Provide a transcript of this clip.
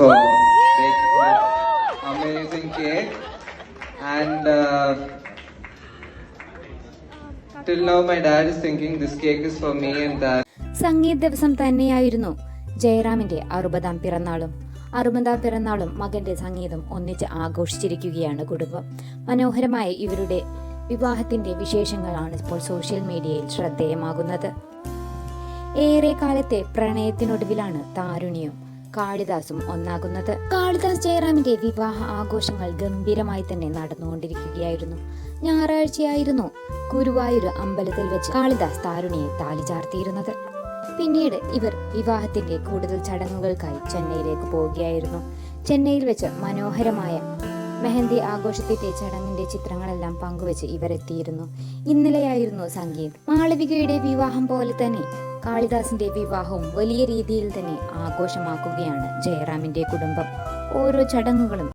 for baking this amazing cake. And uh, till now, my dad is thinking this cake is for me and that. Sangeeth ദിവസം തന്നെയായിരുന്നു ജയറാമിന്റെ അറുപതാം പിറന്നാളും. അറുപതാം പിറന്നാളും മകന്റെ സംഗീതം ഒന്നിച്ച് ആഘോഷിച്ചിരിക്കുകയാണ് കുടുംബം. മനോഹരമായ ഇവരുടെ വിവാഹത്തിന്റെ വിശേഷങ്ങളാണ് ഇപ്പോൾ സോഷ്യൽ മീഡിയയിൽ ശ്രദ്ധേയമാകുന്നത്. ഏറെ കാലത്തെ പ്രണയത്തിനൊടുവിലാണ് താരുണ്യവും കാളിദാസും ഒന്നാകുന്നത്. കാളിദാസ് ജയറാമിന്റെ വിവാഹ ആഘോഷങ്ങൾ ഗംഭീരമായി തന്നെ നടന്നുകൊണ്ടിരിക്കുകയായിരുന്നു. ഞായറാഴ്ചയായിരുന്നു ഗുരുവായൂർ അമ്പലത്തിൽ വെച്ച് കാളിദാസ് താരുണിയെ താലി ചാർത്തിയിരുന്നത്. പിന്നീട് ഇവർ വിവാഹത്തിന്റെ കൂടുതൽ ചടങ്ങുകൾക്കായി ചെന്നൈയിലേക്ക് പോവുകയായിരുന്നു. ചെന്നൈയിൽ വെച്ച് മനോഹരമായ മെഹന്തി ആഘോഷത്തിന്റെ ചടങ്ങിന്റെ ചിത്രങ്ങളെല്ലാം പങ്കുവച്ച് ഇവരെത്തിയിരുന്നു. ഇന്നലെയായിരുന്നു സംഗീത്. മാളവികയുടെ വിവാഹം പോലെ തന്നെ കാളിദാസിന്റെ വിവാഹവും വലിയ രീതിയിൽ തന്നെ ആഘോഷമാക്കുകയാണ് ജയറാമിന്റെ കുടുംബം. ഓരോ ചടങ്ങുകളും